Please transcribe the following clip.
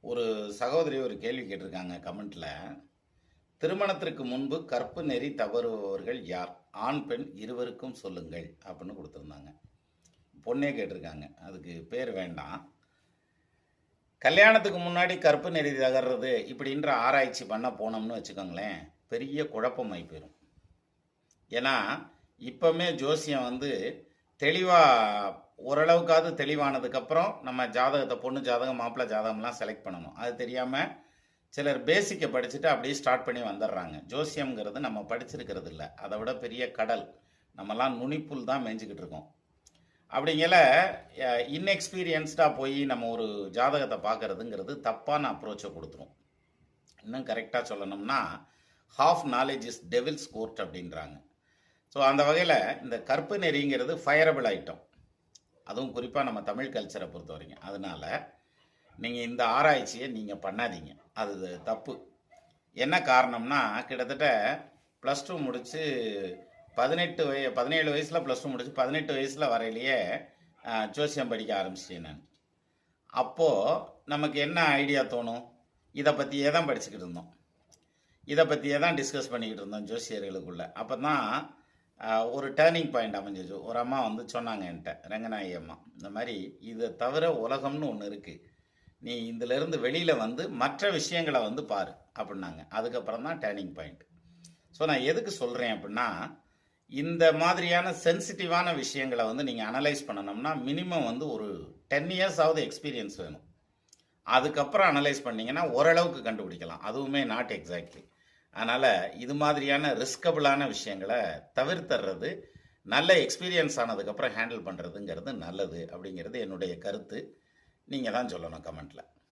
ஒரு சகோதரி ஒரு கேள்வி கேட்டிருக்காங்க கமெண்ட்ல. திருமணத்திற்கு முன்பு கற்பு நெறி தவறுபவர்கள் யார்? ஆண் பெண் இருவருக்கும் சொல்லுங்கள் அப்படின்னு கொடுத்துருந்தாங்க. பொண்ணே கேட்டிருக்காங்க. அதுக்கு பேர் வேண்டாம். கல்யாணத்துக்கு முன்னாடி கற்பு நெறி தகர்றது இப்படின்ற ஆராய்ச்சி பண்ண போனோம்னு வச்சுக்கோங்களேன் பெரிய குழப்பமாய் போயிடும் ஏன்னா இப்போமே ஜோசியம் வந்து தெளிவாக ஓரளவுக்காவது தெளிவானதுக்கப்புறம் நம்ம ஜாதகத்தை பொண்ணு ஜாதகம் மாப்பிள்ளை ஜாதகம்லாம் செலக்ட் பண்ணணும். அது தெரியாமல் சிலர் பேசிக்கை படிச்சுட்டு அப்படியே ஸ்டார்ட் பண்ணி வந்துடுறாங்க. ஜோசியம்ங்கிறது நம்ம படிச்சிருக்கிறது இல்லை. அதை விட பெரிய கடல். நம்மலாம் நுனிப்புல் தான் மேய்ஞ்சிக்கிட்டு இருக்கோம். அப்படிங்கல இன்எக்ஸ்பீரியன்ஸ்டாக போய் நம்ம ஒரு ஜாதகத்தை பார்க்கறதுங்கிறது தப்பான அப்ரோச்சை கொடுத்துரும். இன்னும் கரெக்டாக சொல்லணும்னா half knowledge is devils court அப்படின்றாங்க. ஸோ அந்த வகையில் இந்த கற்பு நெறிங்கிறது ஃபயரபிள் ஐட்டம் அதுவும் குறிப்பாக நம்ம தமிழ் கல்ச்சரை பொறுத்த வரைக்கும் அதனால் நீங்கள் இந்த ஆராய்ச்சியை நீங்கள் பண்ணாதீங்க. அது தப்பு. என்ன காரணம்னா கிட்டத்தட்ட ப்ளஸ் டூ முடித்து பதினெட்டு வய பதினேழு வயசில் ப்ளஸ் டூ முடிச்சு பதினெட்டு வயசில் வரையிலேயே ஜோசியம் படிக்க ஆரம்பிச்சிட்டேன் நான். அப்போது நமக்கு என்ன ஐடியா தோணும்? இதை பற்றியே தான் படிச்சுக்கிட்டு இருந்தோம். இதை பற்றியே தான் டிஸ்கஸ் பண்ணிக்கிட்டு இருந்தோம் ஜோசியர்களுக்குள்ளே. அப்போ தான் ஒரு டேர்னிங் பாயிண்ட் அமைஞ்சிச்சு. ஒரு அம்மா வந்து சொன்னாங்க என்கிட்ட ரங்கநாயகி அம்மா இந்த மாதிரி இதை தவிர உலகம்னு ஒன்று இருக்குது நீ இதிலேருந்து வெளியில் வந்து மற்ற விஷயங்களை வந்து பாரு அப்படின்னாங்க. அதுக்கப்புறம் தான் டேர்னிங் பாயிண்ட் ஸோ நான் எதுக்கு சொல்கிறேன் அப்படின்னா இந்த மாதிரியான சென்சிட்டிவான விஷயங்களை வந்து நீங்கள் அனலைஸ் பண்ணணும்னா மினிமம் வந்து ஒரு டென் இயர்ஸாவது எக்ஸ்பீரியன்ஸ் வேணும். அதுக்கப்புறம் அனலைஸ் பண்ணிங்கன்னா ஓரளவுக்கு கண்டுபிடிக்கலாம். அதுவுமே நாட் எக்ஸாக்ட்லி அதனால் இது மாதிரியான ரிஸ்கபிளான விஷயங்களை தவிர்த்தர்றது நல்ல எக்ஸ்பீரியன்ஸ் ஆனதுக்கப்புறம் ஹேண்டில் பண்ணுறதுங்கிறது நல்லது அப்படிங்கிறது என்னுடைய கருத்து. நீங்கள் தான் சொல்லணும் கமெண்ட்டில்